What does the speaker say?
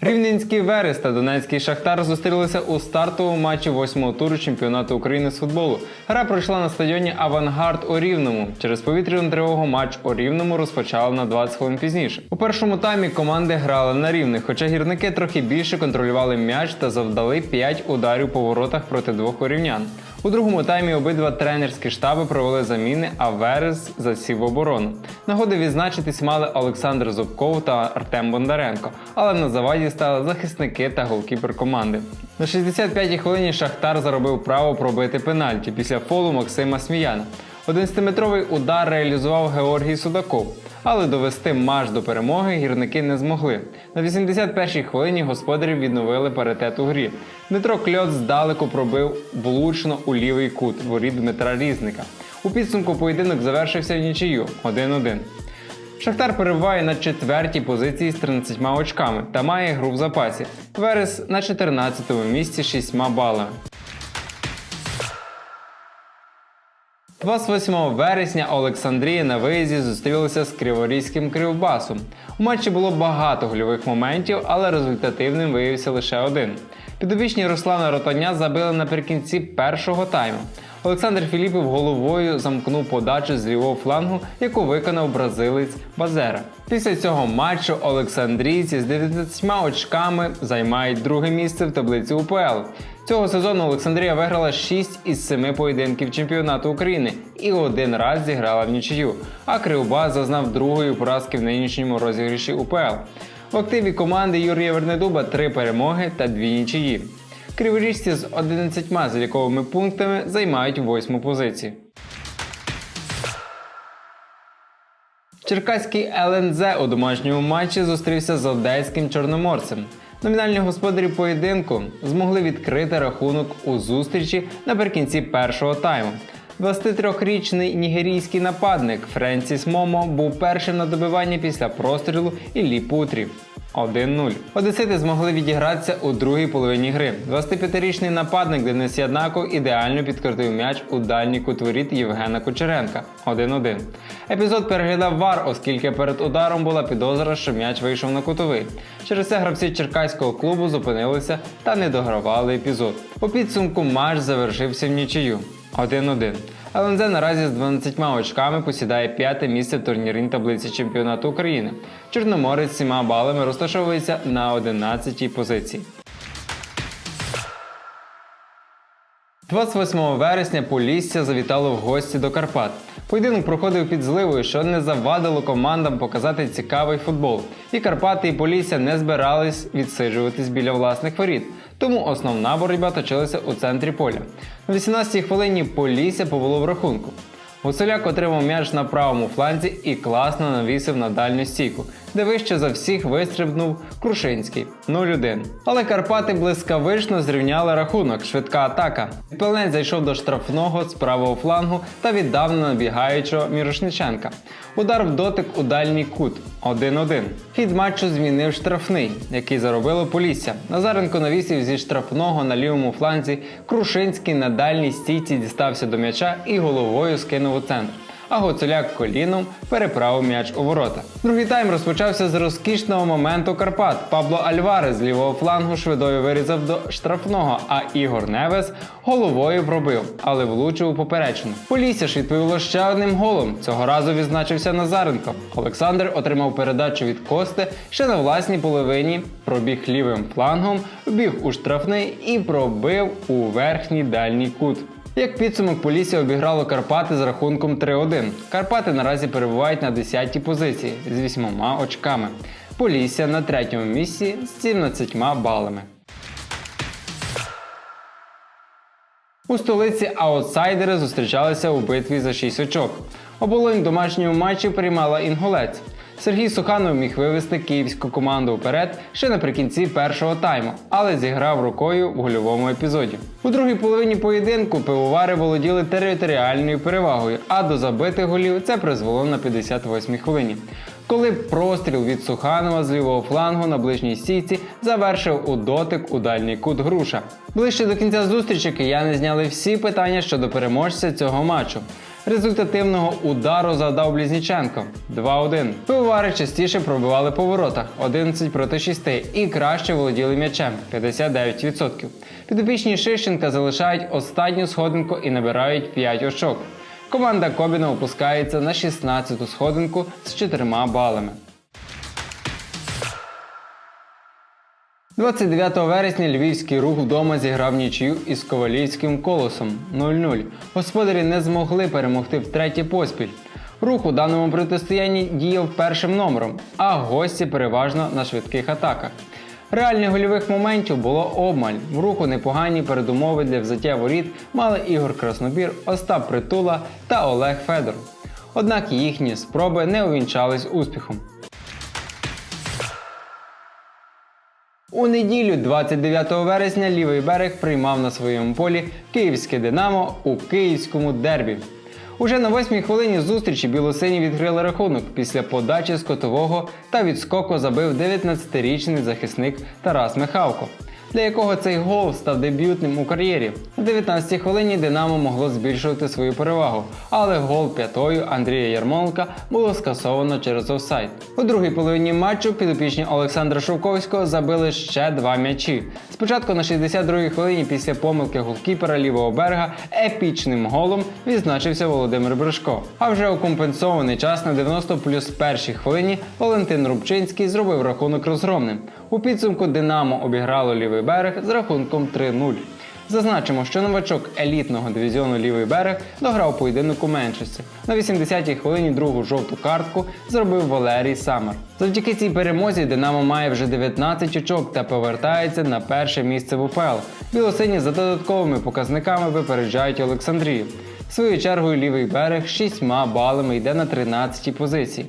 Рівненський Верес та Донецький Шахтар зустрілися у стартовому матчі восьмого туру чемпіонату України з футболу. Гра пройшла на стадіоні Авангард у Рівному. Через повітряну тривогу матч у Рівному розпочали на 20 хвилин пізніше. У першому таймі команди грали на рівних, хоча гірники трохи більше контролювали м'яч та завдали 5 ударів по воротах проти двох урівнян. У другому таймі обидва тренерські штаби провели заміни, а Верес засів в оборону. Нагоди відзначитись мали Олександр Зубков та Артем Бондаренко, але на заваді стали захисники та голкіпер команди. На 65-й хвилині Шахтар заробив право пробити пенальті після фолу Максима Сміяна. 11-метровий удар реалізував Георгій Судаков, але довести матч до перемоги гірники не змогли. На 81-й хвилині господарі відновили паритет у грі. Дмитро Кльот здалеку пробив влучно у лівий кут воріт Дмитра Різника. У підсумку поєдинок завершився в нічию 1-1. Шахтар перебуває на четвертій позиції з 13 очками та має гру в запасі. Верес на 14-му місці з 6 балами. 28 вересня Олександрія на виїзді зустрілася з Криворізьким Кривбасом. У матчі було багато гольових моментів, але результативним виявився лише один. Підопічні Руслана Ротаня забили наприкінці першого тайму. Олександр Філіпів головою замкнув подачу з лівого флангу, яку виконав бразилець Базера. Після цього матчу Олександрійці з 19 очками займають друге місце в таблиці УПЛ. Цього сезону Олександрія виграла 6 із 7 поєдинків чемпіонату України і один раз зіграла в нічию. А Кривбас зазнав другої поразки в нинішньому розіграші УПЛ. В активі команди Юрія Вернедуба три перемоги та дві нічиї. Криворіжці з 11 заліковими пунктами займають восьму позицію. Черкаський ЛНЗ у домашньому матчі зустрівся з одеським чорноморцем. Номінальні господарі поєдинку змогли відкрити рахунок у зустрічі наприкінці першого тайму. 23-річний нігерійський нападник Френсіс Момо був першим на добивання після прострілу Іллі Путрі. 1-0. Одесити змогли відігратися у другій половині гри. 25-річний нападник Денис Яднаков ідеально підкрутив м'яч у дальній кут воріт Євгена Кучеренка 1-1. Епізод переглядав вар, оскільки перед ударом була підозра, що м'яч вийшов на кутовий. Через це гравці черкаського клубу зупинилися та не догравали епізод. У підсумку матч завершився в нічию 1-1. ЛНЗ наразі з 12 очками посідає п'яте місце в турнірній таблиці чемпіонату України. Чорноморець з 7 балами розташовується на 11-й позиції. 28 вересня Полісся завітало в гості до Карпат. Поєдинок проходив під зливою, що не завадило командам показати цікавий футбол. І Карпати і Полісся не збирались відсиджуватись біля власних воріт. Тому основна боротьба точилася у центрі поля. На 18-й хвилині Полісся повело в рахунку. Гуцуляк отримав м'яч на правому фланзі і класно навісив на дальню стійку, де вище за всіх вистрибнув Крушинський 0-1. Але Карпати блискавично зрівняли рахунок, швидка атака. Пелнець зайшов до штрафного з правого флангу та віддав на набігаючого Мірошниченка. Удар в дотик у дальній кут 1-1. Хід матчу змінив штрафний, який заробило Полісся. Назаренко навісив зі штрафного на лівому фланзі. Крушинський на дальній стійці дістався до м'яча і головою скинув у центр. А Гоцуляк коліном переправив м'яч у ворота. Другий тайм розпочався з розкішного моменту Карпат. Пабло Альварес з лівого флангу швидою вирізав до штрафного, а Ігор Невес головою пробив, але влучив у поперечину. Полісся ж відповіло ще одним голом. Цього разу відзначився Назаренко. Олександр отримав передачу від Кости ще на власній половині, пробіг лівим флангом, вбіг у штрафний і пробив у верхній дальній кут. Як підсумок Полісся обіграло Карпати з рахунком 3-1. Карпати наразі перебувають на 10-й позиції з 8 очками. Полісся на третьому місці з 17 балами. У столиці аутсайдери зустрічалися у битві за 6 очок. Оболонь в домашньому матчі приймала інгулець. Сергій Суханов міг вивести київську команду вперед ще наприкінці першого тайму, але зіграв рукою в гольовому епізоді. У другій половині поєдинку пивовари володіли територіальною перевагою, а до забитих голів це призвело на 58-й хвилині. Коли простріл від Суханова з лівого флангу на ближній стійці завершив у дотик у дальній кут груша. Ближче до кінця зустрічі кияни зняли всі питання щодо переможця цього матчу. Результативного удару завдав Блізніченко 2-1. Пивовари частіше пробивали по воротах 11 проти 6 і краще володіли м'ячем 59%. Підопічні Шищенка залишають останню сходинку і набирають 5 очок. Команда Кобіна опускається на 16-ту сходинку з 4 балами. 29 вересня львівський рух вдома зіграв нічию із ковалівським колосом 0-0. Господарі не змогли перемогти втретє поспіль. Рух у даному протистоянні діяв першим номером, а гості переважно на швидких атаках. Реальних гольових моментів було обмаль. В руху непогані передумови для взяття воріт мали Ігор Краснобір, Остап Притула та Олег Федор. Однак їхні спроби не увінчались успіхом. У неділю, 29 вересня, лівий берег приймав на своєму полі київське Динамо у київському дербі. Уже на восьмій хвилині зустрічі білосині відкрили рахунок після подачі з котового та відскоку забив 19-річний захисник Тарас Михавко, для якого цей гол став дебютним у кар'єрі. На 19-й хвилині Динамо могло збільшувати свою перевагу, але гол п'ятою Андрія Ярмоленка було скасовано через офсайд. У другій половині матчу підопічні Олександра Шовковського забили ще два м'ячі. Спочатку на 62-й хвилині після помилки голкіпера лівого берега епічним голом відзначився Володимир Бришко. А вже у компенсований час на 90 плюс першій хвилині Валентин Рубчинський зробив рахунок розгромним. У підсумку Динамо обіграло лівий берег з рахунком 3-0. Зазначимо, що новачок елітного дивізіону лівий берег дограв поєдинок у меншості. На 80-й хвилині другу жовту картку зробив Валерій Самар. Завдяки цій перемозі Динамо має вже 19 очок та повертається на перше місце в УПЛ. Білосині за додатковими показниками випереджають Олександрію. Своєю чергою лівий берег з 6 балами йде на 13-й позиції.